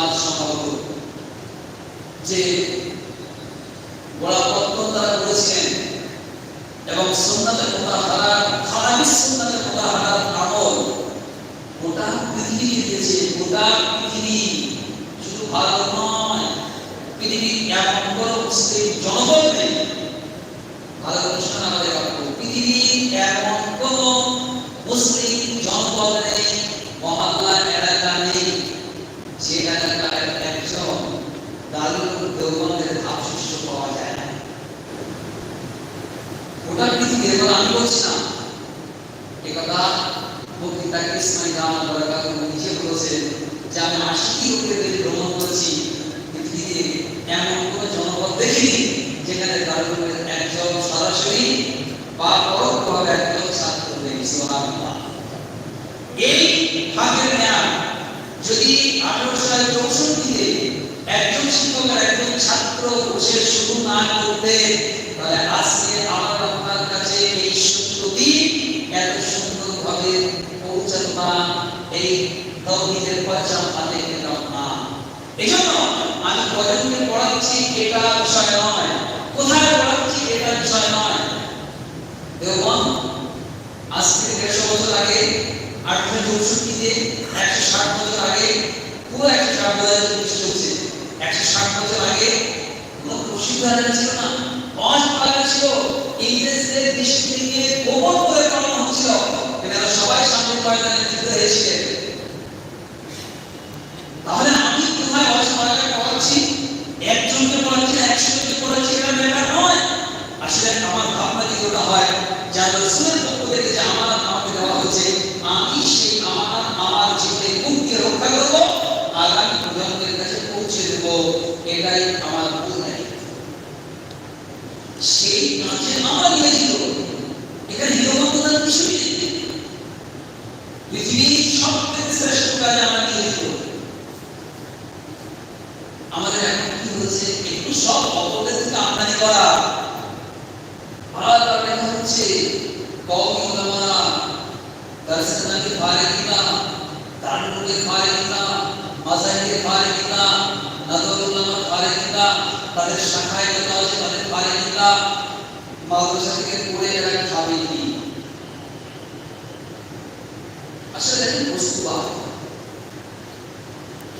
আজ সম্ভবত। যে গোড়াপত্তন তারা করেছিলেন এবং সুন্নাতের কথা হারা খারাপি সুন্নাতের কথা আমল গোটা পৃথিবীকে দিয়েছে, গোটা পৃথিবী শুধু ভারত নয়, পৃথিবীর এমন কোনো মুসলিম জনগণ নেই। ভারত অনুষ্ঠান আমাদের পৃথিবীর এমন কোন মুসলিম জনপদ নেই মহল্লা এলাকা নেই যে এলাকায় একজন করেছি পৃথিবীতে এমন কোনো জনপদ দেখিনি যেখানে একজন সরাসরি বা পরোক্ষভাবে একজন এই ভাগের জ্ঞান যদি আঠারোশো সালে চৌষট্টিতে একজন শিক্ষকের একজন বসে শুরু না করতে তাহলে আজকে আমার আপনার কাছে এই সত্যটি এত সুন্দরভাবে পৌঁছাতো না এই তৌহিদের পয়সা হাতে পেতাম না। এই জন্য আমি কজনকে পড়াচ্ছি এটা বিষয় নয়। কোথায় পড়াচ্ছি এটা বিষয় নয়? দেওবন আজ থেকে দেড়শো বছর আগে আঠারোশো চৌষট্টিতে একশো ষাট বছর আগে, পুরো একশো ষাট বছর চলছে একশো ষাট বছর আগে প্রশিক্ষণ ছিল না। অসহায় ছিল ইংরেজদের দৃষ্টি থেকে গোপন করে করানো হচ্ছিল। এনারা সবাই সামনে ময়দানে যুদ্ধ হয়েছিলেন তাহলে আমি কোথায় অসহায়তা পড়াচ্ছি একজনকে পড়াচ্ছি একশো পড়াচ্ছি, এটা ব্যাপার নয়। আসলে আমার ভাবনা কি ওটা হয়? যা রসুলের পক্ষ থেকে যে আমানত আমাকে দেওয়া হয়েছে, আমি সেই আমানত আমার জীবনে মুক্তি রক্ষা করব সেই কাজে নিয়েছিল এখানে পৃথিবীর শ্রেষ্ঠ আমাদের এখন কি হচ্ছে একটু সব অপরের থেকে আমদানি করা। লেখা হচ্ছে ফারিকিনা নাদর উলামা ফারিকিনা তাদের শাখায় লেখা আছে তাদের ফারিকিনা মাদ্রাসা থেকে পড়ে এরা খাবে কি আসলে দেখেন বস্তুবাদ